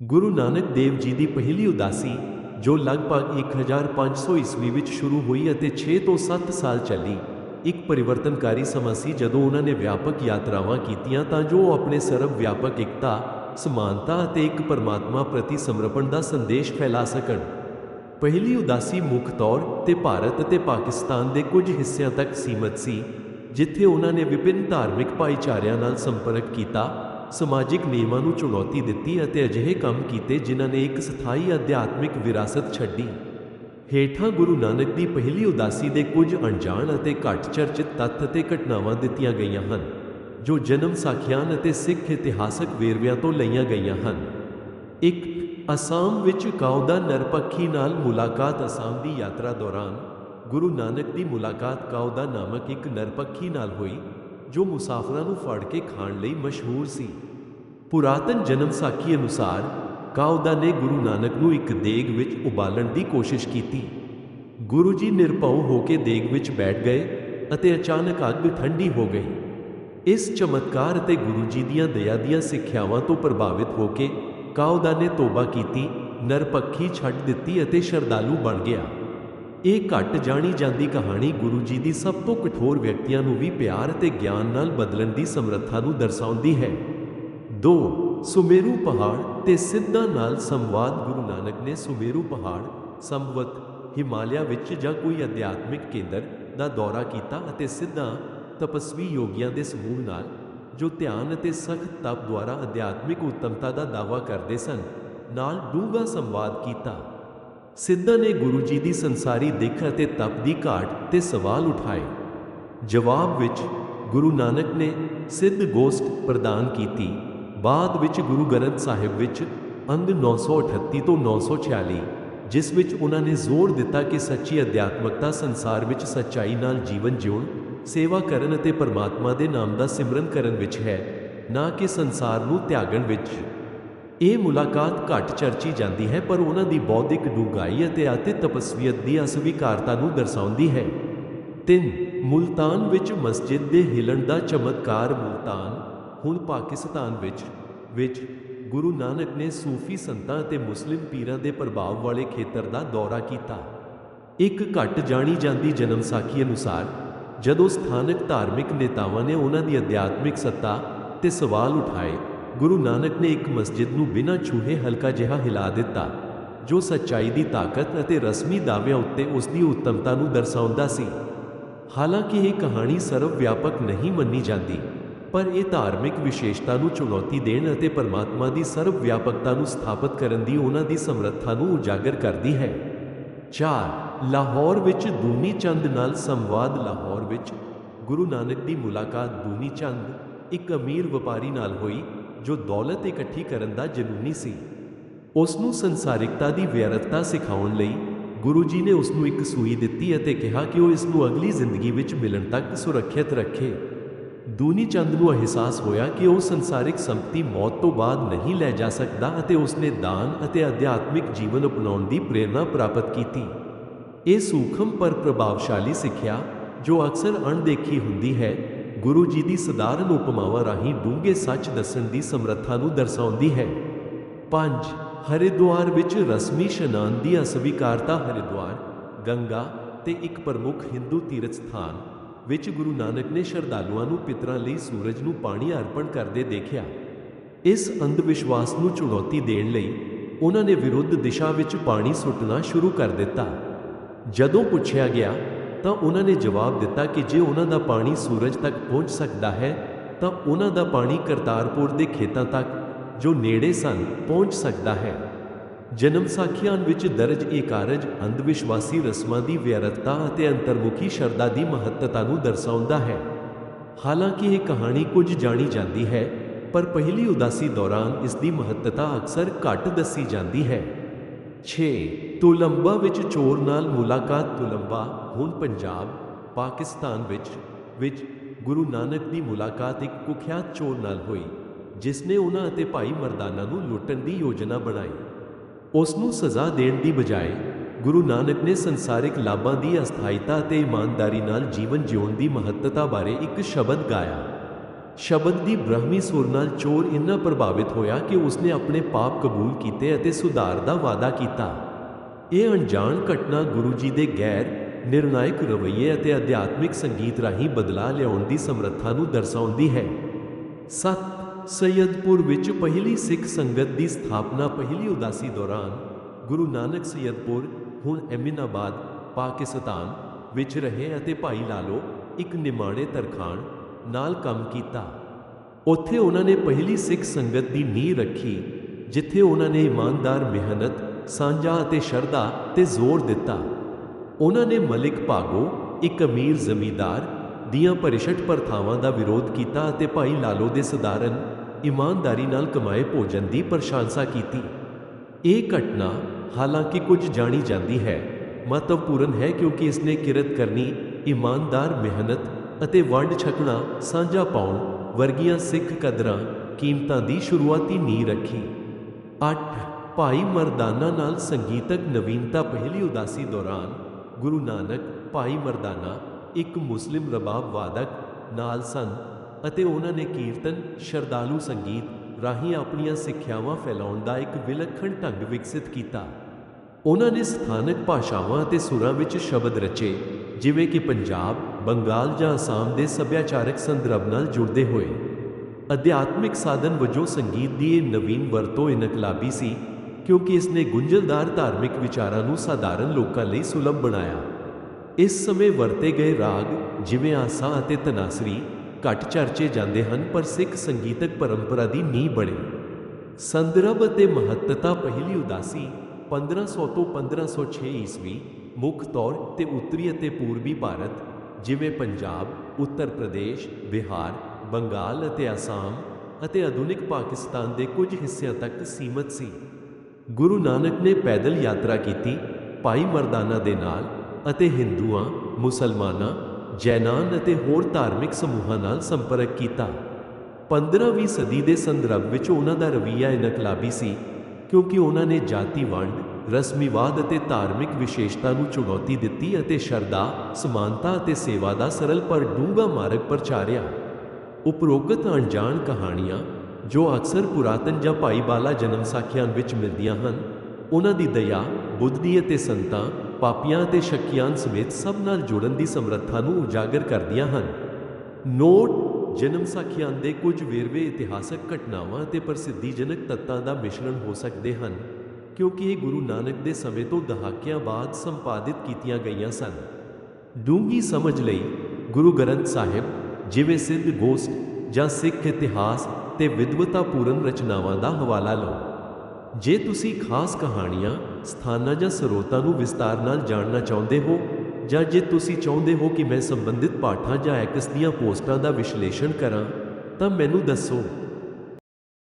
ਗੁਰੂ ਨਾਨਕ ਦੇਵ ਜੀ ਦੀ ਪਹਿਲੀ ਉਦਾਸੀ, ਜੋ ਲਗਭਗ 1500 ਈਸਵੀ ਵਿੱਚ ਸ਼ੁਰੂ ਹੋਈ ਅਤੇ 6 ਤੋਂ 7 ਸਾਲ ਚੱਲੀ, ਇੱਕ ਪਰਿਵਰਤਨਕਾਰੀ ਸਮਾਂ ਸੀ ਜਦੋਂ ਉਹਨਾਂ ਨੇ ਵਿਆਪਕ ਯਾਤਰਾਵਾਂ ਕੀਤੀਆਂ ਤਾਂ ਜੋ ਉਹ ਆਪਣੇ ਸਰਵ ਵਿਆਪਕ ਇਕਤਾ, ਸਮਾਨਤਾ ਅਤੇ ਇੱਕ ਪਰਮਾਤਮਾ ਪ੍ਰਤੀ ਸਮਰਪਣ ਦਾ ਸੰਦੇਸ਼ ਫੈਲਾ ਸਕਣ। ਪਹਿਲੀ ਉਦਾਸੀ ਮੁੱਖ ਤੌਰ ਤੇ ਭਾਰਤ ਅਤੇ ਪਾਕਿਸਤਾਨ ਦੇ ਕੁਝ ਹਿੱਸਿਆਂ ਤੱਕ ਸੀਮਤ ਸੀ, ਜਿੱਥੇ ਉਹਨਾਂ ਨੇ ਵਿਭਿੰਨ ਧਾਰਮਿਕ ਭਾਈਚਾਰਿਆਂ ਨਾਲ ਸੰਪਰਕ ਕੀਤਾ ਸਮਾਜਿਕ ਨਿਯਮਾਂ ਨੂੰ ਚੁਣੌਤੀ ਦਿੱਤੀ ਅਤੇ ਅਜਿਹੇ ਕੰਮ ਕੀਤੇ ਜਿਨ੍ਹਾਂ ਨੇ ਇੱਕ ਸਥਾਈ ਅਧਿਆਤਮਿਕ ਵਿਰਾਸਤ ਛੱਡੀ। ਹੇਠਾਂ ਗੁਰੂ ਨਾਨਕ ਦੀ ਪਹਿਲੀ ਉਦਾਸੀ ਦੇ ਕੁਝ ਅਣਜਾਣ ਅਤੇ ਘੱਟ ਚਰਚਿਤ ਤੱਥ ਅਤੇ ਘਟਨਾਵਾਂ ਦਿੱਤੀਆਂ ਗਈਆਂ ਹਨ, ਜੋ ਜਨਮ ਸਾਖਿਆਨ ਅਤੇ ਸਿੱਖ ਇਤਿਹਾਸਕ ਵੇਰਵਿਆਂ ਤੋਂ ਲਈਆਂ ਗਈਆਂ ਹਨ। ਇੱਕ, ਅਸਾਮ ਵਿੱਚ ਕਾਉਦਾ ਨਰਪੱਖੀ ਨਾਲ ਮੁਲਾਕਾਤ ਅਸਾਮ ਦੀ ਯਾਤਰਾ ਦੌਰਾਨ ਗੁਰੂ ਨਾਨਕ ਦੀ ਮੁਲਾਕਾਤ ਕਾਉਦਾ ਨਾਮਕ ਇੱਕ ਨਰਪੱਖੀ ਨਾਲ ਹੋਈ, ਜੋ ਮੁਸਾਫਰਾਂ ਨੂੰ ਫੜ ਕੇ ਖਾਣ ਲਈ ਮਸ਼ਹੂਰ ਸੀ। ਪੁਰਾਤਨ ਜਨਮ ਸਾਖੀ ਅਨੁਸਾਰ ਕਾਉਦਾ ਨੇ ਗੁਰੂ ਨਾਨਕ ਨੂੰ ਇੱਕ ਦੇਗ ਵਿੱਚ ਉਬਾਲਣ ਦੀ ਕੋਸ਼ਿਸ਼ ਕੀਤੀ। ਗੁਰੂ ਜੀ ਨਿਰਭਉ ਹੋ ਕੇ ਦੇਗ ਵਿੱਚ ਬੈਠ ਗਏ ਅਤੇ ਅਚਾਨਕ ਅੱਗ ਠੰਡੀ ਹੋ ਗਈ। ਇਸ ਚਮਤਕਾਰ ਅਤੇ ਗੁਰੂ ਜੀ ਦੀਆਂ ਦਇਆ ਦੀਆਂ ਸਿੱਖਿਆਵਾਂ ਤੋਂ ਪ੍ਰਭਾਵਿਤ ਹੋ ਕੇ ਕਾਉਦਾ ਨੇ ਤੋਬਾ ਕੀਤੀ, ਨਰਪੱਖੀ ਛੱਡ ਦਿੱਤੀ ਅਤੇ ਸ਼ਰਧਾਲੂ ਬਣ ਗਿਆ। ਇਹ ਘੱਟ ਜਾਣੀ ਜਾਂਦੀ ਕਹਾਣੀ ਗੁਰੂ ਜੀ ਦੀ ਸਭ ਤੋਂ ਕਠੋਰ ਵਿਅਕਤੀਆਂ ਨੂੰ ਵੀ ਪਿਆਰ ਅਤੇ ਗਿਆਨ ਨਾਲ ਬਦਲਣ ਦੀ ਸਮਰੱਥਾ ਨੂੰ ਦਰਸਾਉਂਦੀ ਹੈ। 2 ਸੁਮੇਰੂ ਪਹਾੜ ਤੇ ਸਿੱਧਾ ਨਾਲ ਸੰਵਾਦ ਗੁਰੂ ਨਾਨਕ ਨੇ ਸੁਮੇਰੂ ਪਹਾੜ ਸੰਵਤ ਹਿਮਾਲਿਆ ਵਿੱਚ ਜਾਂ ਕੋਈ ਅਧਿਆਤਮਿਕ ਕੇਂਦਰ ਦਾ ਦੌਰਾ ਕੀਤਾ ਅਤੇ ਸਿੱਧਾ ਤਪਸਵੀ ਯੋਗੀਆਂ ਦੇ ਸਮੂਹ ਨਾਲ, ਜੋ ਧਿਆਨ ਅਤੇ ਸਖਤ ਤਪ ਦੁਆਰਾ ਅਧਿਆਤਮਿਕ ਉਤਮਤਾ ਦਾ ਦਾਅਵਾ ਕਰਦੇ ਸਨ, ਨਾਲ ਡੂੰਘਾ ਸੰਵਾਦ ਕੀਤਾ। ਸਿੱਧਾ ਨੇ ਗੁਰੂ ਜੀ ਦੀ ਸੰਸਾਰੀ ਦਿੱਖ ਅਤੇ ਤਪ ਦੀ ਘਾਟ ਤੇ ਸਵਾਲ ਉਠਾਏ। ਜਵਾਬ ਵਿੱਚ ਗੁਰੂ ਨਾਨਕ ਨੇ ਸਿੱਧ ਗੋਸ਼ਟ ਪ੍ਰਦਾਨ ਕੀਤੀ। ਬਾਅਦ ਵਿੱਚ ਗੁਰੂ ਗ੍ਰੰਥ ਸਾਹਿਬ ਵਿੱਚ ਅੰਗ 938 ਤੋਂ 946 ਜਿਸ ਵਿੱਚ ਉਹਨਾਂ ਨੇ ਜ਼ੋਰ ਦਿੱਤਾ ਕਿ ਸੱਚੀ ਅਧਿਆਤਮਕਤਾ ਸੰਸਾਰ ਵਿੱਚ ਸੱਚਾਈ ਨਾਲ ਜੀਵਨ ਜਿਉਣ, ਸੇਵਾ ਕਰਨ ਅਤੇ ਪਰਮਾਤਮਾ ਦੇ ਨਾਮ ਦਾ ਸਿਮਰਨ ਕਰਨ ਵਿੱਚ ਹੈ, ਨਾ ਕਿ ਸੰਸਾਰ ਨੂੰ ਤਿਆਗਣ ਵਿੱਚ। ਇਹ ਮੁਲਾਕਾਤ ਘੱਟ ਚਰਚੀ ਜਾਂਦੀ ਹੈ, ਪਰ ਉਹਨਾਂ ਦੀ ਬੌਧਿਕ ਡੂੰਘਾਈ ਅਤੇ ਅਤਿ ਤਪਸਵੀਅਤ ਦੀ ਅਸਵੀਕਾਰਤਾ ਨੂੰ ਦਰਸਾਉਂਦੀ ਹੈ। 3 ਮੁਲਤਾਨ ਵਿੱਚ ਮਸਜਿਦ ਦੇ ਹਿਲਣ ਦਾ ਚਮਤਕਾਰ ਮੁਲਤਾਨ ਹੁਣ ਪਾਕਿਸਤਾਨ ਵਿੱਚ ਵਿੱਚ ਗੁਰੂ ਨਾਨਕ ਨੇ ਸੂਫੀ ਸੰਤਾਂ ਅਤੇ ਮੁਸਲਿਮ ਪੀਰਾਂ ਦੇ ਪ੍ਰਭਾਵ ਵਾਲੇ ਖੇਤਰ ਦਾ ਦੌਰਾ ਕੀਤਾ। ਇੱਕ ਘੱਟ ਜਾਣੀ ਜਾਂਦੀ ਜਨਮ ਸਾਖੀ ਅਨੁਸਾਰ, ਜਦੋਂ ਸਥਾਨਕ ਧਾਰਮਿਕ ਨੇਤਾਵਾਂ ਨੇ ਉਹਨਾਂ ਦੀ ਅਧਿਆਤਮਿਕ ਸੱਤਾ ਤੇ ਸਵਾਲ ਉਠਾਏ, ਗੁਰੂ ਨਾਨਕ ਨੇ ਇੱਕ ਮਸਜਿਦ ਨੂੰ ਬਿਨਾਂ ਛੂਹੇ ਹਲਕਾ ਜਿਹਾ ਹਿਲਾ ਦਿੱਤਾ, ਜੋ ਸੱਚਾਈ ਦੀ ਤਾਕਤ ਅਤੇ ਰਸਮੀ ਦਾਅਵਿਆਂ ਉੱਤੇ ਉਸ ਦੀ ਉੱਤਮਤਾ ਨੂੰ ਦਰਸਾਉਂਦਾ ਸੀ। ਹਾਲਾਂਕਿ ਇਹ ਕਹਾਣੀ ਸਰਵ ਵਿਆਪਕ ਨਹੀਂ ਮੰਨੀ ਜਾਂਦੀ। ਪਰ ਇਹ ਧਾਰਮਿਕ ਵਿਸ਼ੇਸ਼ਤਾ ਨੂੰ ਚੁਣੌਤੀ ਦੇਣ ਅਤੇ ਪਰਮਾਤਮਾ ਦੀ ਸਰਵ ਵਿਆਪਕਤਾ ਨੂੰ ਸਥਾਪਿਤ ਕਰਨ ਦੀ ਉਹਨਾਂ ਦੀ ਸਮਰੱਥਾ ਨੂੰ ਉਜਾਗਰ ਕਰਦੀ ਹੈ। 4 ਲਾਹੌਰ ਵਿੱਚ ਦੂਨੀ ਚੰਦ ਨਾਲ ਸੰਵਾਦ। ਲਾਹੌਰ ਵਿੱਚ ਗੁਰੂ ਨਾਨਕ ਦੀ ਮੁਲਾਕਾਤ ਦੂਨੀ ਚੰਦ, ਇੱਕ ਅਮੀਰ ਵਪਾਰੀ ਨਾਲ ਹੋਈ, ਜੋ ਦੌਲਤ ਇਕੱਠੀ ਕਰਨ ਦਾ ਜਨੂਨੀ ਸੀ। ਉਸ ਨੂੰ ਸੰਸਾਰਿਕਤਾ ਦੀ ਵਿਅਰਥਤਾ ਸਿਖਾਉਣ ਲਈ ਗੁਰੂ ਜੀ ਨੇ ਉਸ ਨੂੰ ਇੱਕ ਸੂਈ ਦਿੱਤੀ ਅਤੇ ਕਿਹਾ ਕਿ ਉਹ ਇਸ ਨੂੰ ਅਗਲੀ ਜ਼ਿੰਦਗੀ ਵਿੱਚ ਮਿਲਣ ਤੱਕ ਸੁਰੱਖਿਅਤ ਰੱਖੇ। ਦੂਨੀ ਚੰਦ ਨੂੰ ਅਹਿਸਾਸ ਹੋਇਆ ਕਿ ਉਹ ਸੰਸਾਰਿਕ ਸੰਪਤੀ ਮੌਤ ਤੋਂ ਬਾਅਦ ਨਹੀਂ ਲੈ ਜਾ ਸਕਦਾ ਅਤੇ ਉਸਨੇ ਦਾਨ ਅਤੇ ਅਧਿਆਤਮਿਕ ਜੀਵਨ ਅਪਣਾਉਣ ਦੀ ਪ੍ਰੇਰਣਾ ਪ੍ਰਾਪਤ ਕੀਤੀ। ਇਹ ਸੂਖਮ ਪਰ ਪ੍ਰਭਾਵਸ਼ਾਲੀ ਸਿੱਖਿਆ, ਜੋ ਅਕਸਰ ਅਣਦੇਖੀ ਹੁੰਦੀ ਹੈ, ਗੁਰੂ ਜੀ ਦੀ ਸਧਾਰਨ ਉਪਮਾਵਾਂ ਰਾਹੀਂ ਡੂੰਘੇ ਸੱਚ ਦੱਸਣ ਦੀ ਸਮਰੱਥਾ ਨੂੰ ਦਰਸਾਉਂਦੀ ਹੈ। 5 ਹਰਿਦੁਆਰ ਵਿੱਚ ਰਸਮੀ ਸ਼ਨਾਨ ਦੀ ਅਸਵੀਕਾਰਤਾ ਹਰਿਦੁਆਰ, ਗੰਗਾ ਤੇ ਇੱਕ ਪ੍ਰਮੁੱਖ ਹਿੰਦੂ ਤੀਰਥ ਸਥਾਨ। ਵਿੱਚ ਗੁਰੂ ਨਾਨਕ ਨੇ ਸ਼ਰਧਾਲੂਆਂ ਨੂੰ ਪਿਤਰਾਂ ਲਈ ਸੂਰਜ ਨੂੰ ਪਾਣੀ ਅਰਪਣ ਕਰਦੇ ਦੇਖਿਆ। ਇਸ ਅੰਧ ਵਿਸ਼ਵਾਸ ਨੂੰ ਚੁਣੌਤੀ ਦੇਣ ਲਈ ਉਹਨਾਂ ਨੇ ਵਿਰੁੱਧ ਦਿਸ਼ਾ ਵਿੱਚ ਪਾਣੀ ਸੁੱਟਣਾ ਸ਼ੁਰੂ ਕਰ ਦਿੱਤਾ। ਜਦੋਂ ਪੁੱਛਿਆ ਗਿਆ, ਤਾਂ ਉਹਨਾਂ ਨੇ ਜਵਾਬ ਦਿੱਤਾ ਕਿ ਜੇ ਉਹਨਾਂ ਦਾ ਪਾਣੀ ਸੂਰਜ ਤੱਕ ਪਹੁੰਚ ਸਕਦਾ ਹੈ, ਤਾਂ ਉਹਨਾਂ ਦਾ ਪਾਣੀ ਕਰਤਾਰਪੁਰ ਦੇ ਖੇਤਾਂ ਤੱਕ, ਜੋ ਨੇੜੇ ਸਨ, ਪਹੁੰਚ ਸਕਦਾ ਹੈ। ਜਨਮ ਸਾਖੀਆਂ ਵਿੱਚ ਦਰਜ ਇਹ ਕਾਰਜ ਅੰਧ ਵਿਸ਼ਵਾਸੀ ਰਸਮਾਂ ਦੀ ਵਿਅਰਥਤਾ ਅਤੇ ਅੰਤਰਮੁਖੀ ਸ਼ਰਧਾ ਦੀ ਮਹੱਤਤਾ ਨੂੰ ਦਰਸਾਉਂਦਾ ਹੈ। ਹਾਲਾਂਕਿ ਇਹ ਕਹਾਣੀ ਕੁਝ ਜਾਣੀ ਜਾਂਦੀ ਹੈ, ਪਰ ਪਹਿਲੀ ਉਦਾਸੀ ਦੌਰਾਨ ਇਸ ਦੀ ਮਹੱਤਤਾ ਅਕਸਰ ਘੱਟ ਦੱਸੀ ਜਾਂਦੀ ਹੈ। 6 ਤੁਲੰਬਾ ਵਿੱਚ ਚੋਰ ਨਾਲ ਮੁਲਾਕਾਤ ਤੁਲੰਬਾ, ਹੁਣ ਪੰਜਾਬ, ਪਾਕਿਸਤਾਨ ਵਿੱਚ ਵਿੱਚ ਗੁਰੂ ਨਾਨਕ ਦੀ ਮੁਲਾਕਾਤ ਇੱਕ ਕੁਖਿਆਤ ਚੋਰ ਨਾਲ ਹੋਈ, ਜਿਸ ਨੇ ਉਹਨਾਂ ਅਤੇ ਭਾਈ ਮਰਦਾਨਾ ਨੂੰ ਲੁੱਟਣ ਦੀ ਯੋਜਨਾ ਬਣਾਈ। ਉਸ ਨੂੰ ਸਜ਼ਾ ਦੇਣ ਦੀ ਬਜਾਏ ਗੁਰੂ ਨਾਨਕ ਨੇ ਸੰਸਾਰਿਕ ਲਾਭਾਂ ਦੀ ਅਸਥਾਈਤਾ ਅਤੇ ਇਮਾਨਦਾਰੀ ਨਾਲ ਜੀਵਨ ਜਿਉਣ ਦੀ ਮਹੱਤਤਾ ਬਾਰੇ ਇੱਕ ਸ਼ਬਦ ਗਾਇਆ। ਸ਼ਬਦ ਦੀ ਬ੍ਰਹਮੀ ਸੁਰ ਨਾਲ ਚੋਰ ਇੰਨਾ ਪ੍ਰਭਾਵਿਤ ਹੋਇਆ ਕਿ ਉਸਨੇ ਆਪਣੇ ਪਾਪ ਕਬੂਲ ਕੀਤੇ ਅਤੇ ਸੁਧਾਰ ਦਾ ਵਾਅਦਾ ਕੀਤਾ। ਇਹ ਅਣਜਾਣ ਘਟਨਾ ਗੁਰੂ ਜੀ ਦੇ ਗੈਰ ਨਿਰਣਾਇਕ ਰਵਈਏ ਅਤੇ ਅਧਿਆਤਮਿਕ ਸੰਗੀਤ ਰਾਹੀਂ ਬਦਲਾ ਲਿਆਉਣ ਦੀ ਸਮਰੱਥਾ ਨੂੰ ਦਰਸਾਉਂਦੀ ਹੈ। 7 ਸੈਦਪੁਰ ਵਿੱਚ ਪਹਿਲੀ ਸਿੱਖ ਸੰਗਤ ਦੀ ਸਥਾਪਨਾ ਪਹਿਲੀ ਉਦਾਸੀ ਦੌਰਾਨ ਗੁਰੂ ਨਾਨਕ ਸੈਦਪੁਰ ਹੁਣ ਐਮਿਨਾਬਾਦ, ਪਾਕਿਸਤਾਨ ਵਿੱਚ ਰਹੇ ਅਤੇ ਭਾਈ ਲਾਲੋ ਇੱਕ ਨਿਮਾਣੇ ਤਰਖਾਨ ਨਾਲ ਕੰਮ ਕੀਤਾ। ਉੱਥੇ ਉਹਨਾਂ ਨੇ ਪਹਿਲੀ ਸਿੱਖ ਸੰਗਤ ਦੀ ਨੀਂਹ ਰੱਖੀ, ਜਿੱਥੇ ਉਹਨਾਂ ਨੇ ਇਮਾਨਦਾਰ, ਮਿਹਨਤ, ਸਾਂਝਾ ਅਤੇ ਸ਼ਰਧਾ ਤੇ ਜ਼ੋਰ ਦਿੱਤਾ। ਉਹਨਾਂ ਨੇ ਮਲਿਕ ਭਾਗੋ ਇੱਕ ਅਮੀਰ ਜ਼ਮੀਦਾਰ ਦੀਆਂ ਪਰਿਸ਼ਟ ਪ੍ਰਥਾਵਾਂ ਦਾ ਵਿਰੋਧ ਕੀਤਾ ਅਤੇ ਭਾਈ ਲਾਲੋ ਦੇ ਸਧਾਰਨ, ਇਮਾਨਦਾਰੀ ਨਾਲ ਕਮਾਏ ਭੋਜਨ ਦੀ ਪ੍ਰਸ਼ੰਸਾ ਕੀਤੀ। ਇਹ ਘਟਨਾ ਹਾਲਾਂਕਿ ਕੁਝ ਜਾਣੀ ਜਾਂਦੀ ਹੈ, ਮਹੱਤਵਪੂਰਨ ਹੈ ਕਿਉਂਕਿ ਇਸ ਨੇ ਕਿਰਤ ਕਰਨੀ, ਇਮਾਨਦਾਰ ਮਿਹਨਤ ਅਤੇ ਵੰਡ ਛਕਣਾ, ਸਾਂਝਾ ਪਾਉਣ ਵਰਗੀਆਂ ਸਿੱਖ ਕਦਰਾਂ, ਕੀਮਤਾਂ ਦੀ ਸ਼ੁਰੂਆਤੀ ਨੀਂਹ ਰੱਖੀ। 8 ਭਾਈ ਮਰਦਾਨਾ ਨਾਲ ਸੰਗੀਤਕ ਨਵੀਨਤਾ ਪਹਿਲੀ ਉਦਾਸੀ ਦੌਰਾਨ ਗੁਰੂ ਨਾਨਕ ਭਾਈ ਮਰਦਾਨਾ ਇੱਕ ਮੁਸਲਿਮ ਰਬਾਬ ਵਾਦਕ ਨਾਲ ਸਨ ਅਤੇ ਉਹਨਾਂ ਨੇ ਕੀਰਤਨ, ਸ਼ਰਧਾਲੂ ਸੰਗੀਤ ਰਾਹੀਂ ਆਪਣੀਆਂ ਸਿੱਖਿਆਵਾਂ ਫੈਲਾਉਣ ਦਾ ਇੱਕ ਵਿਲੱਖਣ ਢੰਗ ਵਿਕਸਿਤ ਕੀਤਾ। ਉਹਨਾਂ ਨੇ ਸਥਾਨਕ ਭਾਸ਼ਾਵਾਂ ਅਤੇ ਸੁਰਾਂ ਵਿੱਚ ਸ਼ਬਦ ਰਚੇ, ਜਿਵੇਂ ਕਿ ਪੰਜਾਬ, ਬੰਗਾਲ ਜਾਂ ਅਸਾਮ ਦੇ ਸੱਭਿਆਚਾਰਕ ਸੰਦਰਭ ਨਾਲ ਜੁੜਦੇ ਹੋਏ। ਅਧਿਆਤਮਿਕ ਸਾਧਨ ਵਜੋਂ ਸੰਗੀਤ ਦੀ ਇਹ ਨਵੀਨ ਵਰਤੋਂ ਇਨਕਲਾਬੀ ਸੀ, ਕਿਉਂਕਿ ਇਸ ਨੇ ਗੁੰਝਲਦਾਰ ਧਾਰਮਿਕ ਵਿਚਾਰਾਂ ਨੂੰ ਸਾਧਾਰਨ ਲੋਕਾਂ ਲਈ ਸੁਲਭ ਬਣਾਇਆ। ਇਸ ਸਮੇਂ ਵਰਤੇ ਗਏ ਰਾਗ ਜਿਵੇਂ ਆਸਾ ਅਤੇ ਤਨਾਸਰੀ ਘੱਟ ਚਰਚੇ ਜਾਂਦੇ ਹਨ ਪਰ ਸਿੱਖ ਸੰਗੀਤਕ ਪਰੰਪਰਾ ਦੀ ਨੀਂਹ ਬਣੇ ਸੰਦਰਭ ਅਤੇ ਮਹੱਤਤਾ ਪਹਿਲੀ ਉਦਾਸੀ 1500 ਤੋਂ 1506 ਈਸਵੀ ਮੁੱਖ ਤੌਰ ਤੇ ਉੱਤਰੀ ਅਤੇ ਪੂਰਬੀ ਭਾਰਤ ਜਿਵੇਂ ਪੰਜਾਬ ਉੱਤਰ ਪ੍ਰਦੇਸ਼ ਬਿਹਾਰ ਬੰਗਾਲ ਅਤੇ ਅਸਾਮ ਅਤੇ ਆਧੁਨਿਕ ਪਾਕਿਸਤਾਨ ਦੇ ਕੁਝ ਹਿੱਸਿਆਂ ਤੱਕ ਸੀਮਤ ਸੀ ਗੁਰੂ ਨਾਨਕ ਨੇ ਪੈਦਲ ਯਾਤਰਾ ਕੀਤੀ ਭਾਈ ਮਰਦਾਨਾ ਦੇ ਨਾਲ ਅਤੇ ਹਿੰਦੂਆਂ, ਮੁਸਲਮਾਨਾਂ, ਜੈਨਾਨ ਅਤੇ ਹੋਰ ਧਾਰਮਿਕ ਸਮੂਹਾਂ ਨਾਲ ਸੰਪਰਕ ਕੀਤਾ। 15ਵੀਂ ਸਦੀ ਦੇ ਸੰਦਰਭ ਵਿੱਚ ਉਹਨਾਂ ਦਾ ਰਵਈਆ ਇਨਕਲਾਬੀ ਸੀ, ਕਿਉਂਕਿ ਉਹਨਾਂ ਨੇ ਜਾਤੀ ਵੰਡ ਰਸਮੀਵਾਦ ਅਤੇ ਧਾਰਮਿਕ ਵਿਸ਼ੇਸ਼ਤਾ ਨੂੰ ਚੁਣੌਤੀ ਦਿੱਤੀ ਅਤੇ ਸ਼ਰਧਾ, ਸਮਾਨਤਾ ਅਤੇ ਸੇਵਾ ਦਾ ਸਰਲ ਪਰ ਡੂੰਘਾ ਮਾਰਗ ਪ੍ਰਚਾਰਿਆ ਉਪਰੋਗਤ ਅਣਜਾਣ ਕਹਾਣੀਆਂ, ਜੋ ਅਕਸਰ ਪੁਰਾਤਨ ਜਾਂ ਭਾਈਬਾਲਾ ਜਨਮ ਸਾਖੀਆਂ ਵਿੱਚ ਮਿਲਦੀਆਂ ਹਨ, ਉਹਨਾਂ ਦੀ ਦਇਆ, ਬੁੱਧੀ ਅਤੇ ਸੰਤਾਂ ਪਾਪੀਆਂ ਅਤੇ ਸ਼ੱਕੀਆਂ ਸਮੇਤ ਸਭ ਨਾਲ ਜੁੜਨ ਦੀ ਸਮਰੱਥਾ ਨੂੰ ਉਜਾਗਰ ਕਰਦੀਆਂ ਹਨ। ਨੋਟ, ਜਨਮ ਸਾਖੀਆਂ ਦੇ ਕੁਝ ਵੇਰਵੇ ਇਤਿਹਾਸਕ ਘਟਨਾਵਾਂ ਅਤੇ ਪ੍ਰਸਿੱਧੀਜਨਕ ਤੱਤਾਂ ਦਾ ਮਿਸ਼ਰਣ ਹੋ ਸਕਦੇ ਹਨ, ਕਿਉਂਕਿ ਇਹ ਗੁਰੂ ਨਾਨਕ ਦੇ ਸਮੇਂ ਤੋਂ ਦਹਾਕਿਆਂ ਬਾਅਦ ਸੰਪਾਦਿਤ ਕੀਤੀਆਂ ਗਈਆਂ ਸਨ। ਡੂੰਗੀ ਸਮਝ ਲਈ ਗੁਰੂ ਗ੍ਰੰਥ ਸਾਹਿਬ ਜਿਵੇਂ ਸਿੱਧ ਗੋਸਟ ਜਾਂ ਸਿੱਖ ਇਤਿਹਾਸ ਤੇ ਵਿਦਵਤਾਪੂਰਨ ਰਚਨਾਵਾਂ ਦਾ ਹਵਾਲਾ ਲਓ। ਜੇ ਤੁਸੀਂ ਖਾਸ ਕਹਾਣੀਆਂ ਸਥਾਨਾਂ ਜਾਂ ਸਰੋਤਾਂ ਨੂੰ ਵਿਸਤਾਰ ਨਾਲ ਜਾਣਨਾ ਚਾਹੁੰਦੇ ਹੋ, ਜਾਂ ਜੇ ਤੁਸੀਂ ਚਾਹੁੰਦੇ ਹੋ ਕਿ ਮੈਂ ਸੰਬੰਧਿਤ ਪਾਠਾਂ ਜਾਂ ਐਕਸ ਦੀਆਂ ਪੋਸਟਾਂ ਦਾ ਵਿਸ਼ਲੇਸ਼ਣ ਕਰਾਂ, ਤਾਂ ਮੈਨੂੰ ਦੱਸੋ।